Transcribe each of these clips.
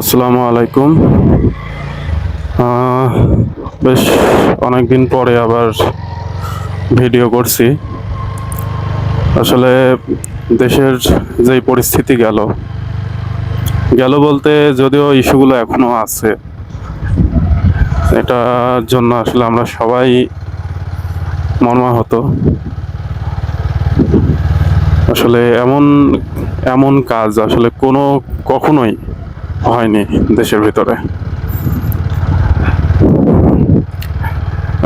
আসসালামু আলাইকুম। বেশ অনেকদিন পরে আবার ভিডিও করছি। আসলে দেশের যেই পরিস্থিতি গেল গেল বলতে যদিও ইস্যুগুলো এখনও আছে এটার জন্য আসলে আমরা সবাই মর্মাহত। আসলে এমন এমন কাজ আসলে কোনো কখনোই হয়নি দেশের ভিতরে।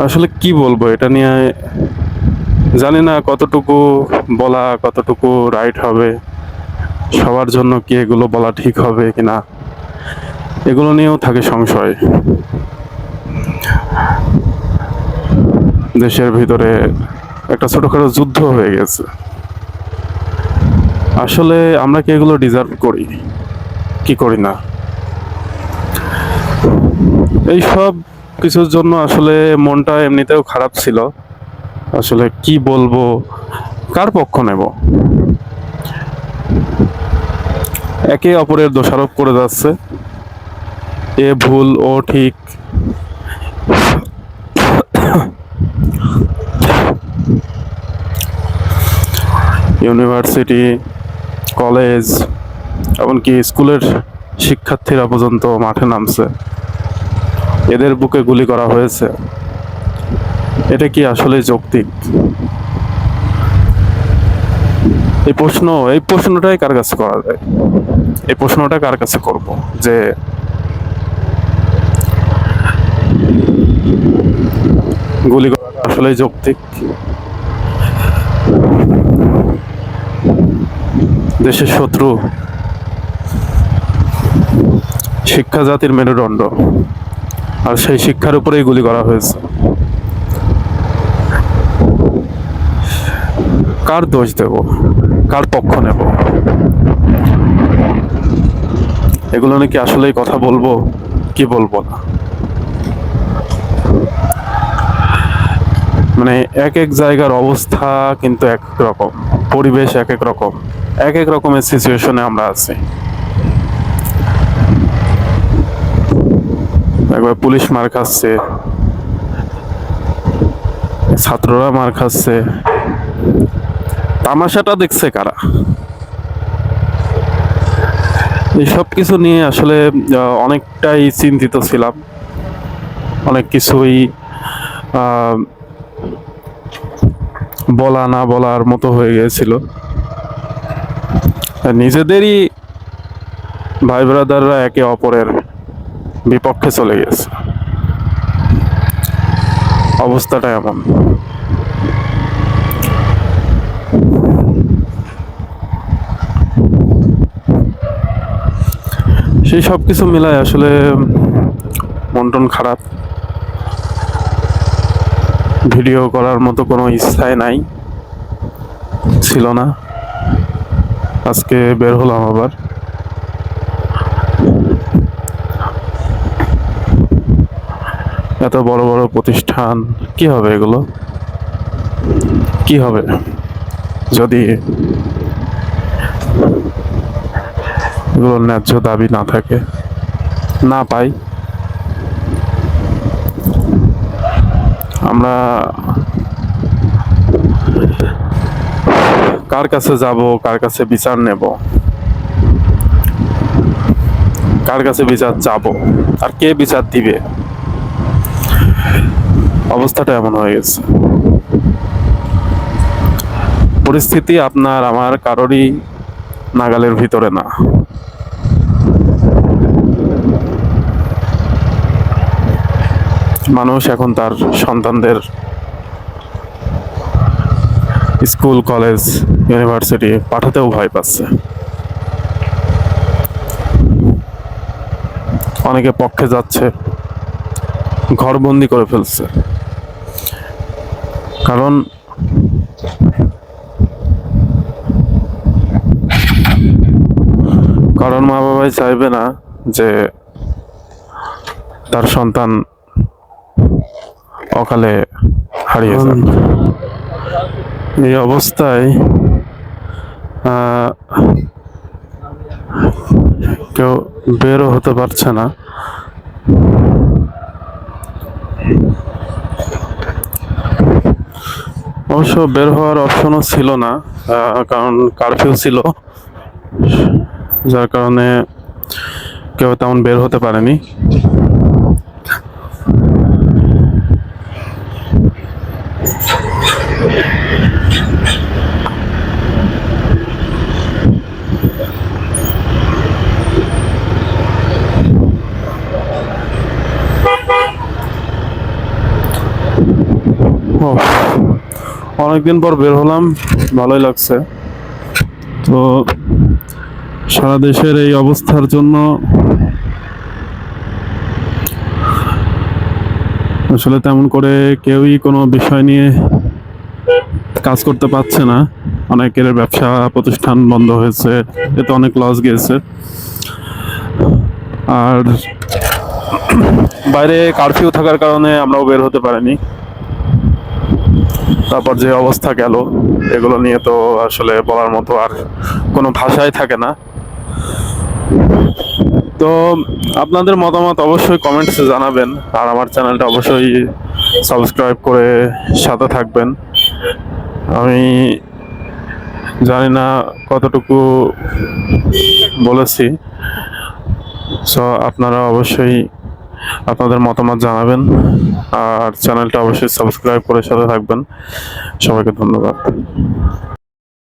আসলে কি বলব, এটা নিয়ে জানি না কতটুকু বলা, কতটুকু রাইট হবে, সবার জন্য কি এগুলো বলা ঠিক হবে কিনা, এগুলো নিয়েও থাকে সংশয়। দেশের ভিতরে একটা ছোটখাটো যুদ্ধ হয়ে গেছে। আসলে আমরা কি এগুলো ডিজার্ভ করি? কি করি না? এই সব কিছুর জন্য আসলে মনটা এমনিতেও খারাপ ছিল। আসলে কি বলব? কার পক্ষ নেব? একে অপরের দোষারোপ করে যাচ্ছে। এ ভুল, ও ঠিক। ইউনিভার্সিটি, কলেজ এমনকি স্কুলের শিক্ষার্থীরা পর্যন্ত মাঠে নামছে। এদের বুকে গুলি করা হয়েছে। এটা কি আসলে যৌক্তিক? এই প্রশ্ন, এই প্রশ্নটাই কার কাছে করা যায়? এই প্রশ্নটা কার কাছে করব? যে গুলি করা আসলে যৌক্তিক? দেশের শত্রু শিক্ষা জাতির মেরুদণ্ড। আর সেই শিক্ষার উপরেই গুলি করা হয়েছে। কার দোষ দেব? কার পক্ষ নেব? এগুলো নাকি আসলেই কথা বলব? কি বলব না? মানে এক এক জায়গার অবস্থা কিন্তু এক রকম। পরিবেশ এক এক রকম। এক এক রকমের সিচুয়েশনে আমরা আছি। পুলিশ মার খাচ্ছে, ছাত্ররা মার খাচ্ছে। তামাশাটা দেখছে কারা? এই সব কিছু নিয়ে আসলে অনেকটাই চিন্তিত ছিলাম। অনেক কিছুই বলা না বলার মতো হয়ে গিয়েছিল। নিজেদেরই ভাই ব্রাদাররা একে অপরের বিপক্ষে চলে গেছে। অবস্থাটা এমন। সেই সব কিছু মিলায় আসলে মন খারাপ। ভিডিও করার মতো কোনো ইচ্ছাই নাই। ছিল না। আজকে বের হলাম আবার। এত বড় বড় প্রতিষ্ঠান, কি হবে এগুলো? কি হবে? যদি এগুলোর ন্যায্য দাবি না থাকে, না পাই, আমরা কার কাছে যাব, কার কাছে বিচার নেব? কার কাছে বিচার যাব আর কে বিচার দিবে? অবস্থাটা এমন হয়ে গেছে। পরিস্থিতি আপনার আমার কারোরই নাগালের ভিতরে না। মানুষ এখন তার সন্তানদের স্কুল, কলেজ, ইউনিভার্সিটি পাঠাতেও ভয় পাচ্ছে। অনেকে পক্ষে যাচ্ছে, ঘরবন্দি করে ফেলছে। কারণ কারণ মা বাবাই চাইবে না যে তার সন্তান অকালে হারিয়ে যান এই অবস্থায় কেউ বেরও হতে পারছে না। অবশ্য বের হওয়ার অপশনও ছিল না কারণ কারফিউ ছিল। যার কারণে কেউ তেমন বের হতে পারেনি। অনেকদিন পর বের হলাম, ভালোই লাগছে। তো সারা দেশের এই অবস্থার জন্য আসলে তেমন করে কেউই কোনো বিষয় নিয়ে কাজ করতে পারছে না। অনেকের ব্যবসা প্রতিষ্ঠান বন্ধ হয়েছে, এতে অনেক লস গিয়েছে। আর বাইরে কারফিউ থাকার কারণে আমরাও বের হতে পারিনি। তারপর যে অবস্থা গেল, এগুলো নিয়ে তো আসলে বলার মতো আর কোনো ভাষাই থাকে না। তো আপনাদের মতামত অবশ্যই কমেন্টসে জানাবেন, আর আমার চ্যানেলটা অবশ্যই সাবস্ক্রাইব করে সাথে থাকবেন। আমি জানি না কতটুকু বলেছি সো আপনারা অবশ্যই আপনাদের মতামত জানাবেন আর চ্যানেলটা অবশ্যই সাবস্ক্রাইব করে সাথে থাকবেন। সবাইকে ধন্যবাদ।